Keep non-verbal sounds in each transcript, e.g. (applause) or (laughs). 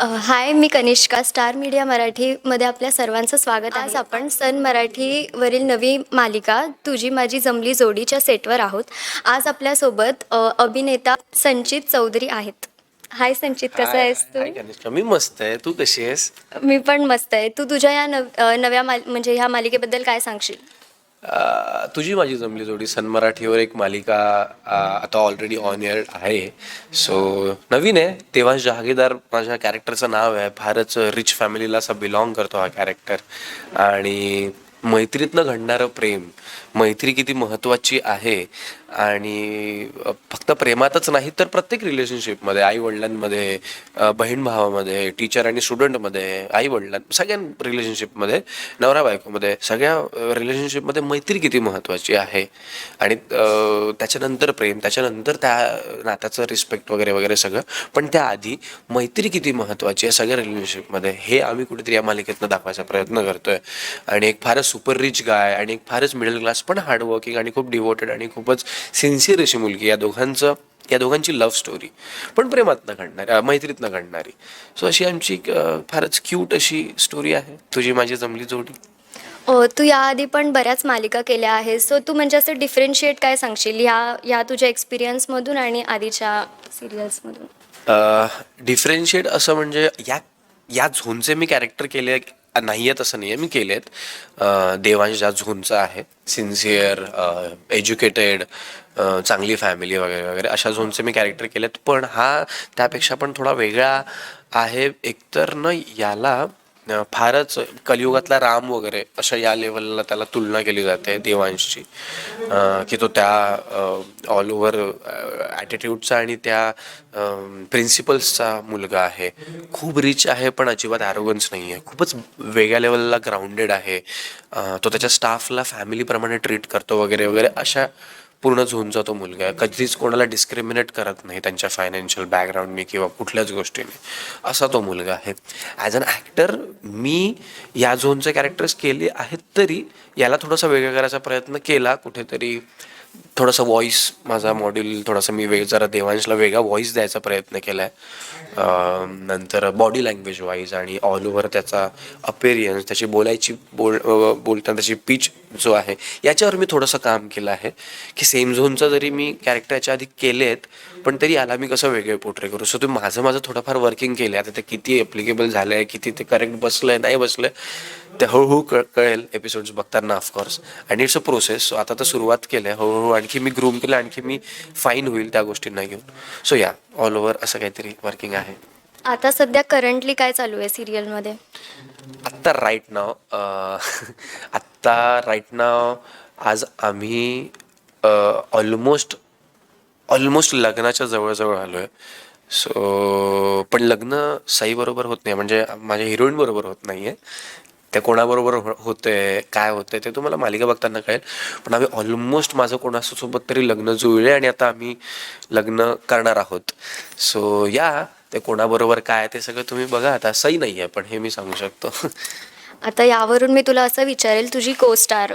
हाय मी Kanishka star media मराठीमध्ये आपल्या सर्वांचं स्वागत. आज आपण सन मराठीवरील नवी मालिका तुझी माझी जमली जोडीच्या सेटवर आहोत. आज आपल्यासोबत अभिनेता संचित चौधरी आहेत. हाय संचित कसं आहेस तू? हाय कनिष्का मी मस्त आहे. तू कशी आहेस? मी पण मस्त आहे. तू तुझ्या या नव नव्या माल म्हणजे ह्या मालिकेबद्दल काय सांगशील? तुझी माझी जमली जोडी. सन मराठीवर एक मालिका आता ऑलरेडी ऑन एअर आहे. सो नवीन आहे. तेव्हा जहागीरदार माझ्या कॅरेक्टरचं नाव आहे. फारच रिच फॅमिलीला असा बिलॉंग करतो हा कॅरेक्टर आणि मैत्रीतनं घडणारं प्रेम मैत्री किती महत्त्वाची आहे आणि फक्त प्रेमातच नाही तर प्रत्येक रिलेशनशिपमध्ये आई वडिलांमध्ये बहीण भावामध्ये टीचर आणि स्टुडंटमध्ये आई वडिलां सगळ्या रिलेशनशिपमध्ये नवरा बायकोमध्ये सगळ्या रिलेशनशिपमध्ये मैत्री किती महत्त्वाची आहे. आणि त्याच्यानंतर प्रेम त्याच्यानंतर त्या नात्याचं रिस्पेक्ट वगैरे वगैरे सगळं. पण त्याआधी मैत्री किती महत्त्वाची आहे सगळ्या रिलेशनशिपमध्ये हे आम्ही कुठेतरी या मालिकेतनं दाखवायचा प्रयत्न करतोय. आणि एक फारच सुपर रिच गाय आणि एक फारच मिडल क्लास पण हार्डवर्किंग आणि खूप डिवोटेड आणि खूपच सिन्सिअर अशी मुलगी या दोघांचं या दोघांची लव्ह स्टोरी पण प्रेमातनं घडणारी मैत्रीतनं घडणारी सो अशी आमची फारच क्यूट अशी स्टोरी आहे. तुझी माझी जमली जोडी. तू याआधी पण बऱ्याच मालिका केल्या आहेस सो तू म्हणजे असं डिफरन्शिएट काय सांगशील? ह्या ह्या तुझ्या एक्सपिरियन्समधून आणि आधीच्या सिरियल्समधून डिफरेन्शिएट असं म्हणजे या या झोनचे मी कॅरेक्टर केले नाही आहेत असं नाही आहे मी केले आहेत देवांश ज्या झोनचा आहे सिन्सिअर एज्युकेटेड चांगली फॅमिली वगैरे वगैरे अशा झोनचे मी कॅरेक्टर केलेत. पण हा त्यापेक्षा पण थोडा वेगळा आहे. एकतर न याला फारच कलियुगातला राम वगैरे अशा या लेवलला त्याला तुलना केली जाते देवांशी. की तो त्या ऑल ओव्हर ॲटिट्यूडचा आणि त्या प्रिन्सिपल्सचा मुलगा आहे. खूप रिच आहे पण अजिबात ॲरोगन्स नाही आहे खूपच वेगळ्या लेवलला ग्राउंडेड आहे. तो त्याच्या स्टाफला फॅमिलीप्रमाणे ट्रीट करतो वगैरे वगैरे अशा पूर्ण झोनचा तो मुलगा. आहे कधीच कोणाला डिस्क्रिमिनेट करत नाही त्यांच्या फायनान्शियल बॅकग्राऊंडने किंवा कुठल्याच गोष्टीने. असा तो मुलगा आहे. ॲज अन ॲक्टर मी या झोनचे कॅरेक्टर्स केले आहेत तरी याला थोडासा वेगळा करायचा प्रयत्न केला कुठेतरी. थोडासा व्हॉइस माझा मॉड्यूल थोडासा मी वेग जरा देवांशला वेगळा व्हॉइस द्यायचा प्रयत्न केला आहे नंतर बॉडी लँग्वेज वाईज आणि ऑल ओव्हर त्याचा अपेरियन्स त्याची बोलायची बोल बोलताना त्याची पिच जो आहे याच्यावर मी थोडंसं काम केलं आहे. की सेम झोनचं जरी मी कॅरेक्टर याच्या आधी केले आहेत पण तरी याला मी कसं वेगळे पोर्ट्रे करू? सो तुम्ही माझं माझं थोडंफार वर्किंग केलं आहे आता ते किती ॲप्लिकेबल झालं आहे किती ते करेक्ट बसलं आहे नाही बसलं आहे ते हळूहळू कळ कळेल. एपिसोड्स बघताना ऑफकोर्स आणि इट्स अ प्रोसेस सो आता तर सुरुवात केलं आहे हळूहळू आणखी मी ग्रूम केलं आणखी मी फाईन होईल त्या गोष्टींना घेऊन. सो या ऑल ओव्हर असं काहीतरी वर्किंग आहे. आता सध्या करंटली काय चालू आहे सिरियलमध्ये आत्ता राईट नाव (laughs) आत्ता राईट नाव आज आम्ही ऑलमोस्ट ऑलमोस्ट लग्नाच्या जवळजवळ आलो आहे सो पण लग्न साईबरोबर होत नाही म्हणजे माझ्या हिरोईन बरोबर होत नाही आहे त्या कोणाबरोबर हो- होतंय काय होतंय ते तुम्हाला मालिका बघताना कळेल. पण आम्ही ऑलमोस्ट माझं कोणासोबत तरी लग्न जुळले आणि आता आम्ही लग्न करणार आहोत. सो या ते कोणाबरोबर काय ते सगळं तुम्ही बघा. आता सही नाही आहे पण हे मी सांगू शकतो. आता यावरून मी तुला असं विचारेल तुझी को स्टार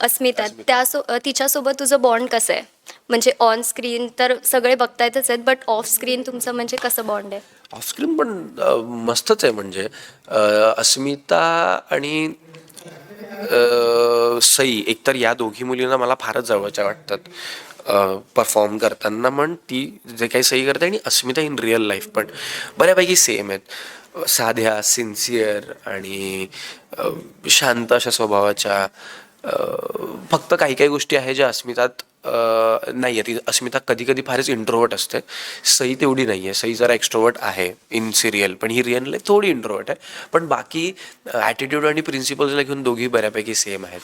अस्मिता त्यासो अ, तिच्यासोबत तुझं बॉन्ड कसं आहे? म्हणजे ऑन स्क्रीन तर सगळे बघतायतच आहेत बट ऑफ स्क्रीन तुमचं म्हणजे कसं बॉन्ड आहे? ऑफस्क्रीन पण अ, मस्तच आहे म्हणजे. अ, अस्मिता आणि अ, सई एकतर या दोघी मुलींना मला फारच जवळच्या वाटतात. परफॉर्म करताना पण ती जे काही सई करते आणि अस्मिता इन रिअल लाईफ पण. बऱ्यापैकी सेम आहेत. साध्या सिन्सिअर आणि अ, शांत अशा स्वभावाच्या फक्त काही काही गोष्टी आहेत ज्या अस्मितात नाही आहे ती अस्मिता कधी कधी फारच इंट्रोवर्ट असते. सई तेवढी नाही आहे सई जरा एक्स्ट्रोवर्ट आहे इन सिरियल पण ही रिअल थोडी इंट्रोवर्ट आहे. पण बाकी ॲटिट्यूड आणि प्रिन्सिपल्सला घेऊन दोघी बऱ्यापैकी सेम आहेत.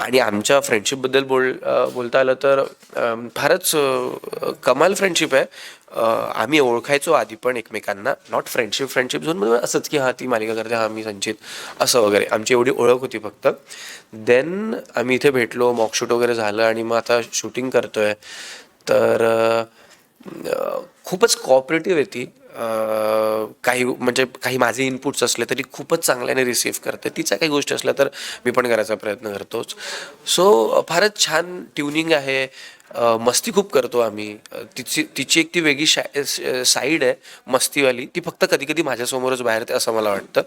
आणि आमच्या फ्रेंडशिपबद्दल बोल बोलता आलं तर फारच कमाल फ्रेंडशिप आहे. आम्ही ओळखायचो आधी पण एकमेकांना. नॉट फ्रेंडशिप फ्रेंडशिप झोन असंच की हां ती मालिका करते हां मी संचित असं वगैरे. आमची एवढी ओळख होती फक्त. देन आम्ही इथे भेटलो मॉकशूट वगैरे झालं आणि मग आता शूटिंग करतोय. तर खूपच कॉपरेटिव्ह आहे ती. काही म्हणजे काही माझे इनपुट्स असले तरी खूपच चांगल्याने रिसीव्ह करते. तिचा काही गोष्टी असल्या तर मी पण करायचा प्रयत्न करतोच. सो फारच छान ट्युनिंग आहे. मस्ती खूप करतो आम्ही. तिची तिची एक ती वेगळी साईड आहे मस्तीवाली. ती फक्त कधी कधी माझ्यासमोरच बाहेर येते असं मला वाटतं.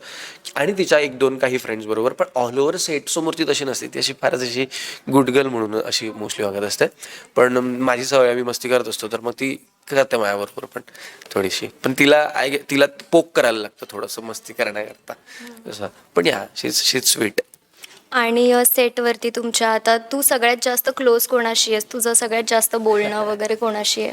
आणि तिच्या एक दोन काही फ्रेंड्स बरोबर. पण ऑल ओव्हर सेटसमोर ती तशी नसते. ती अशी फारच अशी गुड गर्ल म्हणून अशी मोस्टली वागत असते. पण माझी सवय आम्ही मस्ती करत असतो. तर मग ती करते माझ्याबरोबर पण थोडीशी. पण तिला आय तिला पोक करायला लागतं थोडंसं मस्ती करण्याकरता. तसं पण या शीज शीज स्वीट आणि सेटवरती तुमच्या आता तू सगळ्यात जास्त क्लोज कोणाशी आहेस? तुझं सगळ्यात जास्त बोलणं (laughs) वगैरे कोणाशी आहे?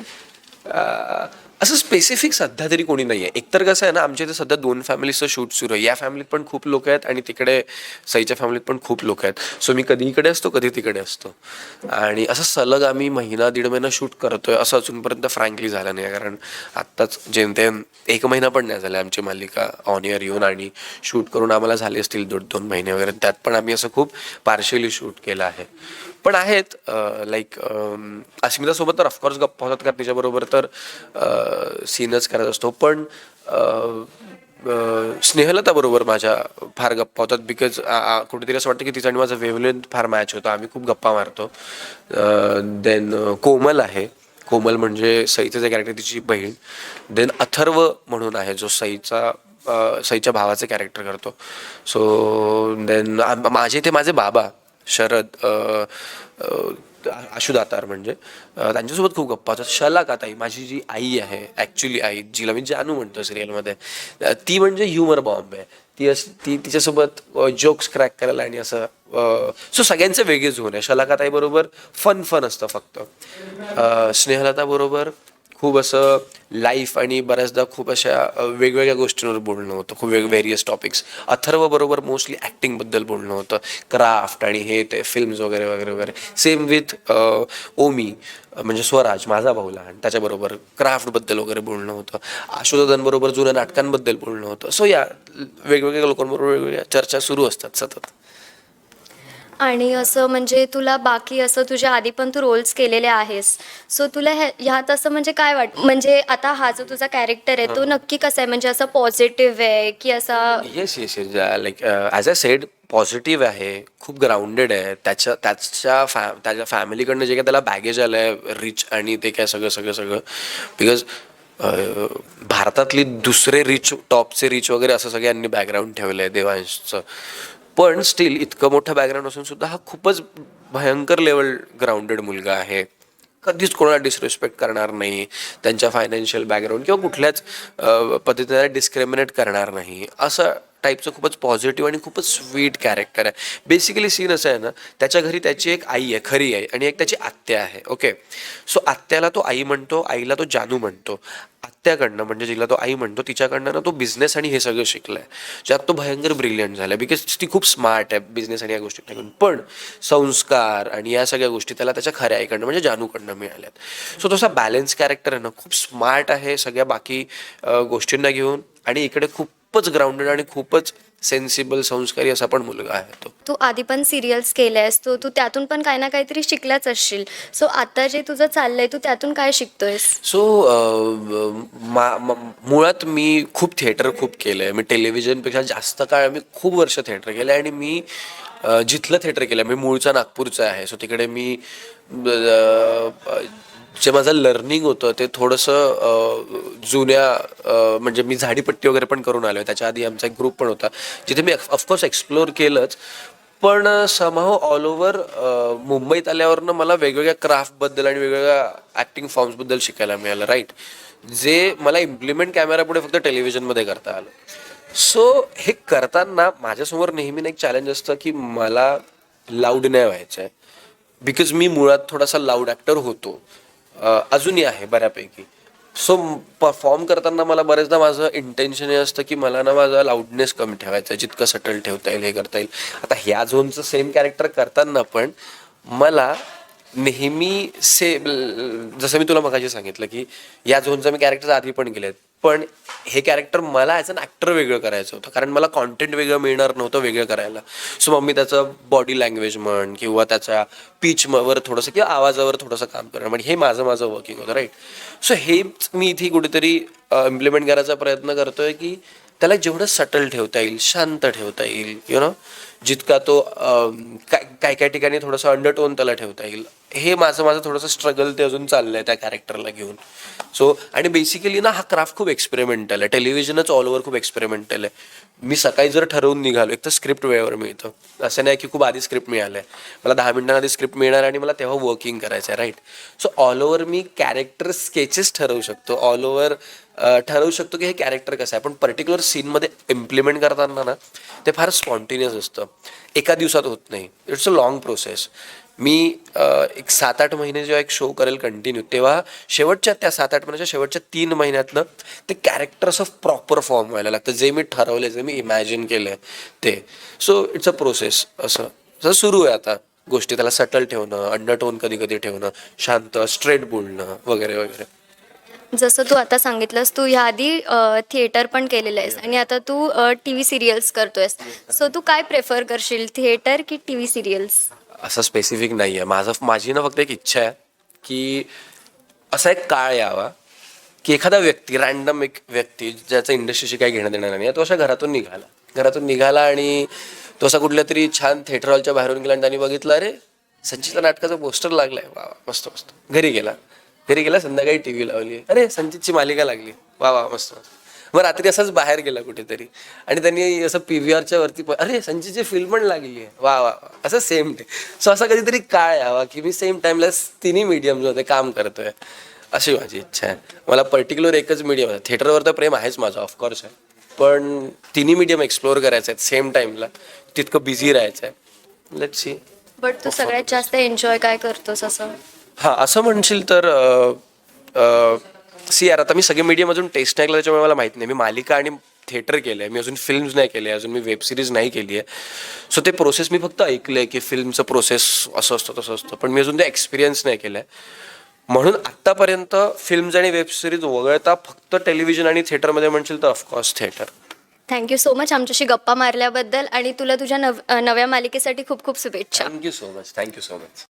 असं स्पेसिफिक सध्या तरी कोणी नाही आहे एकतर कसं आहे ना आमच्या इथे सध्या दोन फॅमिलीचं शूट सुरू आहे. या फॅमिलीत पण खूप लोक आहेत आणि तिकडे सईच्या फॅमिलीत पण खूप लोक आहेत. सो मी कधी इकडे असतो कधी तिकडे असतो. आणि असं सलग आम्ही महिना दीड महिना शूट करतोय असं अजूनपर्यंत फ्रँकली झालं नाही. कारण आत्ताच जेमतेम एक महिना पण नाही झाला आमची मालिका ऑन इयर येऊन आणि शूट करून आम्हाला झाले असतील दोन दोन महिने वगैरे. त्यात पण आम्ही असं खूप पार्शली शूट केलं आहे. पण आहेत लाईक अस्मितासोबत तर ऑफकोर्स गप्पा होतात कारण तिच्याबरोबर तर सीनच करत असतो. पण स्नेहलताबरोबर माझ्या फार गप्पा होतात बिकॉज कुठेतरी असं वाटतं की तिचा आणि माझा वेवलेंथ फार मॅच होतो. आम्ही खूप गप्पा मारतो. देन कोमल आहे. कोमल म्हणजे सईचं जे कॅरेक्टर तिची बहीण. देन अथर्व म्हणून आहे जो सईचा सईच्या भावाचे कॅरेक्टर करतो. सो देन माझे ते माझे बाबा. शरद आशुदातार म्हणजे त्यांच्यासोबत खूप गप्पा होतात. शलाका ताई माझी जी आई आहे ॲक्च्युली आई जिला मी जानू म्हणतो सिरियलमध्ये ती म्हणजे ह्युमर बॉम्ब आहे. ती अस ती तिच्यासोबत जोक्स क्रॅक करायला आणि असं सो सगळ्यांचं वेगळे झोन आहे. शलाका फन फन असतं फक्त. स्नेहलताबरोबर स्नेहलता बरोबर खूप असं लाईफ आणि बऱ्याचदा खूप अशा वेगवेगळ्या गोष्टींवर बोलणं होतं. खूप वेग व्हेरियस टॉपिक्स अथर्व बरोबर मोस्टली ॲक्टिंगबद्दल बोलणं होतं. क्राफ्ट आणि हे ते फिल्म्स वगैरे वगैरे वगैरे. सेम विथ ओमी म्हणजे स्वराज माझा भाऊ लहान त्याच्याबरोबर क्राफ्टबद्दल वगैरे बोलणं होतं. आशुदादांबरोबर जुन्या नाटकांबद्दल बोलणं होतं. सो या वेगवेगळ्या लोकांबरोबर वेगवेगळ्या चर्चा सुरू असतात सतत. आणि असं म्हणजे तुला बाकी असं तुझ्या आधी पण तू रोल्स केलेले आहेस. सो तुला ह्या ह्यात असं म्हणजे काय वाट म्हणजे आता हा जो तुझा कॅरेक्टर आहे तो नक्की कसा आहे? म्हणजे असं पॉझिटिव्ह आहे की असा yes yes yes like as I said positive आहे खूप ग्राउंडेड आहे. त्याच्या त्याच्या फॅ त्याच्या फॅमिलीकडनं जे काय त्याला बॅगेज आलं आहे रिच आणि ते काय सगळं सगळं सगळं. बिकॉज भारतातली दुसरे रिच टॉपचे रिच वगैरे असं सगळ्यांनी बॅकग्राऊंड ठेवलं आहे देवांशचं. पण स्टील इतकं मोठं बॅकग्राऊंड असून सुद्धा हा खूपच भयंकर लेवल ग्राउंडेड मुलगा आहे. कधीच कोणाला डिसरिस्पेक्ट करणार नाही. त्यांच्या फायनान्शियल बॅकग्राऊंड किंवा कुठल्याच पद्धतीने डिस्क्रिमिनेट करणार नाही. असं टाईपचं खूपच पॉझिटिव्ह आणि खूपच स्वीट कॅरेक्टर आहे. बेसिकली सीन असं आहे ना त्याच्या घरी त्याची एक आई आहे खरी आई आणि एक त्याची आत्या आहे ओके सो आत्याला तो आई म्हणतो आईला तो जानू म्हणतो. आत्याकडनं म्हणजे जिला तो आई म्हणतो तिच्याकडनं ना तो बिझनेस आणि हे सगळं शिकलाय. ज्यात तो भयंकर ब्रिलियंट झाला बिकॉज ती खूप स्मार्ट आहे बिझनेस आणि या गोष्टी घेऊन पण संस्कार आणि या सगळ्या गोष्टी त्याला त्याच्या खऱ्या आईकडनं म्हणजे जानूकडनं मिळाल्यात. सो तसा बॅलन्स कॅरेक्टर आहे ना खूप स्मार्ट आहे सगळ्या बाकी गोष्टींना घेऊन. आणि इकडे खूप खूपच ग्राउंडेड आणि खूपच सेन्सिबल संस्कारी असा पण मुलगा आहे तो. तू आधी पण सिरियल्स केल्यास तो तू त्यातून पण काही ना काहीतरी शिकलाच असशील. सो आता जे तुझं चाललंय तू त्यातून काय शिकतोयस? सो मुळात मी खूप थिएटर खूप केलं आहे मी टेलिव्हिजनपेक्षा जास्त काळ मी खूप वर्ष थिएटर केलं आणि मी जिथलं थिएटर केलं मी मूळचा नागपूरचा आहे. सो तिकडे मी जे माझं लर्निंग होतं ते थोडंसं जुन्या म्हणजे मी झाडीपट्टी वगैरे पण करून आलो आहे त्याच्या आधी आमचा एक ग्रुप पण होता जिथे मी ऑफकोर्स एक्सप्लोअर केलंच. पण समाव ऑल ओव्हर मुंबईत आल्यावरनं मला वेगवेगळ्या क्राफ्टबद्दल आणि वेगवेगळ्या ॲक्टिंग फॉर्म्सबद्दल शिकायला मिळालं राईट जे मला इम्प्लिमेंट कॅमेरापुढे फक्त टेलिव्हिजनमध्ये करता आलं. सो हे करताना माझ्यासमोर नेहमी एक चॅलेंज असतं की मला लाऊड नाही व्हायचं आहे बिकॉज मी मुळात थोडासा लाऊड ॲक्टर होतो. अजूनही आहे बऱ्यापैकी. सो परफॉर्म करताना मला बरेचदा माझं इंटेन्शन हे असतं की मला ना माझा लाऊडनेस कमी ठेवायचा आहे जितकं सटल ठेवता येईल हे करता येईल. आता ह्या झोनचं सेम कॅरेक्टर करताना पण मला नेहमी से जसं मी तुला मगाशी सांगितलं की या झोनचं मी कॅरेक्टर आधी पण केलेत. पण हे कॅरेक्टर मला ॲज अन ॲक्टर वेगळं करायचं होतं. कारण मला कॉन्टेंट वेगळं मिळणार नव्हतं वेगळं करायला. सो मग मी त्याचं बॉडी लँग्वेज म्हण किंवा त्याच्या पीचवर थोडंसं किंवा आवाजावर थोडंसं काम करणार म्हणजे हे माझं माझं वर्किंग होतं राईट सो हेच मी इथे कुठेतरी इम्प्लिमेंट करायचा प्रयत्न करतोय की त्याला जेवढं सटल ठेवता येईल शांत ठेवता येईल यु नो जितका तो काय काय काय ठिकाणी थोडासा अंडरटोन त्याला ठेवता येईल. हे माझं माझं थोडंसं स्ट्रगल ते अजून चाललंय त्या कॅरेक्टरला घेऊन. सो आणि बेसिकली ना हा क्राफ्ट खूप एक्सपेरिमेंटल आहे. टेलिव्हिजनच ऑल ओव्हर खूप एक्सपेरिमेंटल आहे. मी सकाळी जर ठरवून निघालो एक तर स्क्रिप्ट वेळेवर मिळतं. असं नाही की खूप आधी स्क्रिप्ट मिळालं आहे मला दहा मिनिटांआधी स्क्रिप्ट मिळणार आणि मला तेव्हा वर्किंग करायचं आहे राईट सो ऑल ओव्हर मी कॅरेक्टर स्केचेस ठरवू शकतो. ऑल ओव्हर ठरवू शकतो की हे कॅरेक्टर कसं आहे. पण पर्टिक्युलर सीनमध्ये इम्प्लिमेंट करताना ना ते फार स्पॉन्टिन्युअस असतं. एका दिवसात होत नाही. इट्स अ लॉंग प्रोसेस मी एक सात आठ महिने जेव्हा एक शो करेल कंटिन्यू तेव्हा शेवटच्या त्या सात आठ महिन्याच्या शेवटच्या तीन महिन्यातनं ते कॅरेक्टर्स ऑफ प्रॉपर फॉर्म व्हायला लागतं. जे मी ठरवले जे मी इमॅजिन केलं ते. सो इट्स अ प्रोसेस असं. असं सुरू आहे आता गोष्टी. त्याला सटल ठेवणं अंडरटोन कधी कधी ठेवणं शांत स्ट्रेट बोलणं वगैरे वगैरे. जसं तू आता सांगितलंस तू ह्याआधी थिएटर पण केलेलं आहेस आणि आता तू टी व्ही सिरियल्स करतोयस. सो तू काय प्रेफर करशील थिएटर की टी व्ही सिरियल्स असं स्पेसिफिक नाही आहे माझं माझी ना फक्त एक इच्छा आहे की असा एक काळ यावा की एखादा व्यक्ती रॅन्डम एक व्यक्ती ज्याचं इंडस्ट्रीशी काही घेणं देणं नाही तो अशा घरातून निघाला. घरातून निघाला आणि तो असा कुठल्या तरी छान थिएटर हॉलच्या बाहेरून गेला आणि त्यांनी बघितलं अरे संचितच्या नाटकाचं पोस्टर लागलंय. वा वा मस्त मस्त. घरी गेला. घरी गेला संध्याकाळी टी व्ही लावली. अरे संचितची मालिका लागली. वा वा मस्त मस्त. मग रात्री असाच बाहेर गेला कुठेतरी. आणि त्यांनी असं पी व्ही आरच्या वरती अरे संजयची फिल्म पण लागली आहे. वा वा. असं सेम डे सो असा कधीतरी काळ यावा की मी सेम टाइमला तिन्ही मीडियममध्ये काम करतोय. अशी माझी इच्छा आहे. मला पर्टिक्युलर एकच मीडियम आहे. थिएटरवर तर प्रेम आहेच माझं ऑफकोर्स आहे. पण तिन्ही मीडियम एक्सप्लोअर करायचं आहे सेम टाइमला तितकं बिझी राहायचं आहे. लेट सी बट तू सगळ्यात जास्त एन्जॉय काय करतोस असं? हां असं म्हणशील तर सी यार आता मी सगळे मीडियम अजून टेस्ट नाही केलं त्याच्यामुळे मला माहीत नाही. मी मालिका आणि थिएटर केलं आहे मी अजून फिल्म्स नाही केले अजून मी वेब सिरीज नाही केली आहे सो ते प्रोसेस मी फक्त ऐकलं आहे की फिल्मचं प्रोसेस असं असतं तसं असतं. पण मी अजून ते एक्सपिरियन्स नाही केलं आहे म्हणून आत्तापर्यंत फिल्म्स आणि वेब सिरीज वगळता फक्त टेलिव्हिजन आणि थिएटरमध्ये म्हणशील तर of course theatre thank you so much आमच्याशी गप्पा मारल्याबद्दल आणि तुला तुझ्या नव नव्या मालिकेसाठी खूप खूप शुभेच्छा. Thank you so much thank you so much